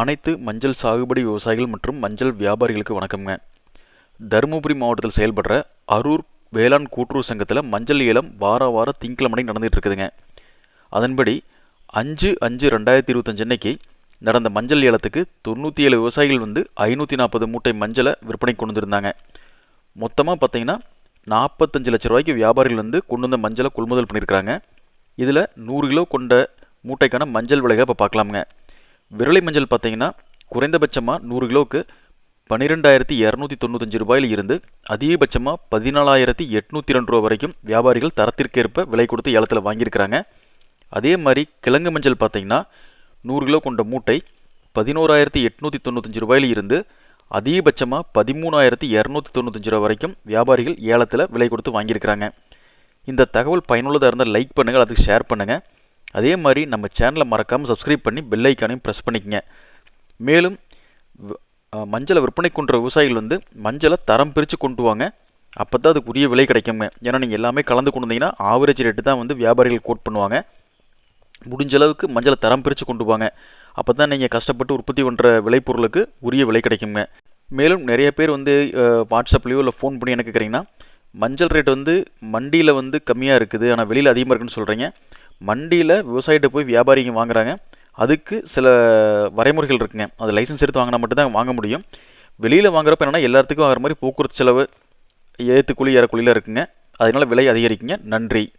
அனைத்து மஞ்சள் சாகுபடி விவசாயிகள் மற்றும் மஞ்சள் வியாபாரிகளுக்கு வணக்கம்ங்க. தருமபுரி மாவட்டத்தில் செயல்படுற அரூர் வேளாண் கூட்டுறவு சங்கத்தில் மஞ்சள் ஏலம் வார வாரம் திங்கக்கிழமை நடந்துகிட்டு இருக்குதுங்க. அதன்படி அஞ்சு அஞ்சு ரெண்டாயிரத்தி இருபத்தஞ்சு அன்னைக்கு நடந்த மஞ்சள் ஏலத்துக்கு தொண்ணூற்றி ஏழு விவசாயிகள் வந்து ஐநூற்றி நாற்பது மூட்டை மஞ்சளை விற்பனை கொண்டு வந்திருந்தாங்க. மொத்தமாக பார்த்தீங்கன்னா நாற்பத்தஞ்சு லட்ச ரூபாய்க்கு வியாபாரிகள் வந்து கொண்டு வந்த மஞ்சளை கொள்முதல் பண்ணியிருக்கிறாங்க இதில் நூறு கிலோ கொண்ட மூட்டைக்கான மஞ்சள் விலைகளை இப்போ பார்க்கலாமுங்க விரலை மஞ்சள் பார்த்தீங்கன்னா குறைந்தபட்சமாக நூறு கிலோவுக்கு பன்னிரெண்டாயிரத்தி இரநூத்தி தொண்ணூத்தஞ்சு ரூபாயில் இருந்து அதிகபட்சமாக பதினாலாயிரத்தி எட்நூற்றி ரெண்டு ரூபா வரைக்கும் வியாபாரிகள் தரத்திற்கேற்ப விலை கொடுத்து ஏலத்தில் வாங்கியிருக்கிறாங்க. அதே மாதிரி கிழங்கு மஞ்சள் பார்த்தீங்கன்னா நூறு கிலோ கொண்ட மூட்டை பதினோராயிரத்தி எட்நூற்றி தொண்ணூத்தஞ்சு ரூபாயில் இருந்து அதிகபட்சமாக பதிமூணாயிரத்தி இரநூத்தி தொண்ணூத்தஞ்சு ரூபா வரைக்கும் வியாபாரிகள் ஏலத்தில் விலை கொடுத்து வாங்கியிருக்கிறாங்க. இந்த தகவல் பயனுள்ளதாக இருந்தால் லைக் பண்ணுங்கள் அதுக்கு ஷேர் பண்ணுங்கள் அதே மாதிரி நம்ம சேனலை மறக்காமல் சப்ஸ்கிரைப் பண்ணி பெல் ஐக்கானையும் ப்ரெஸ் பண்ணிக்கங்க. மேலும் மஞ்சளை விற்பனை கொண்ட விவசாயிகள் வந்து மஞ்சளை தரம் பிரித்து கொண்டு வாங்க. அப்போ தான் அதுக்கு உரிய விலை கிடைக்குங்க. ஏன்னா நீங்கள் எல்லாமே கலந்து கொண்டு வந்தீங்கன்னா ஆவரேஜ் ரேட்டு தான் வந்து வியாபாரிகள் கோட் பண்ணுவாங்க. முடிஞ்ச அளவுக்கு மஞ்சளை தரம் பிரித்து கொண்டு வாங்க. அப்போ தான் நீங்கள் கஷ்டப்பட்டு உற்பத்தி பண்ணுற விளைபொருளுக்கு உரிய விலை கிடைக்குங்க. மேலும் நிறைய பேர் வந்து வாட்ஸ்அப்லேயோ இல்லை ஃபோன் பண்ணி எனக்கு கேட்குறீங்கன்னா மஞ்சள் ரேட் வந்து மண்டியில் வந்து கம்மியாக இருக்குது. ஆனால் வெளியில் அதிகமாக இருக்குன்னு சொல்கிறீங்க மண்டியில் விவசாயிகிட்ட போய் வியாபாரிங்க வாங்குறாங்க. அதுக்கு சில வரைமுறைகள் இருக்குங்க. அது லைசன்ஸ் எடுத்து வாங்கினா மட்டும்தான் வாங்க முடியும். வெளியில் வாங்குறப்ப என்னென்னா எல்லாத்துக்கும் வாங்குற மாதிரி போக்குவரத்து செலவு ஏற்றுக்கூலி ஏறக்குழியில் இருக்குங்க. அதனால விலை அதிகரிக்குங்க. நன்றி.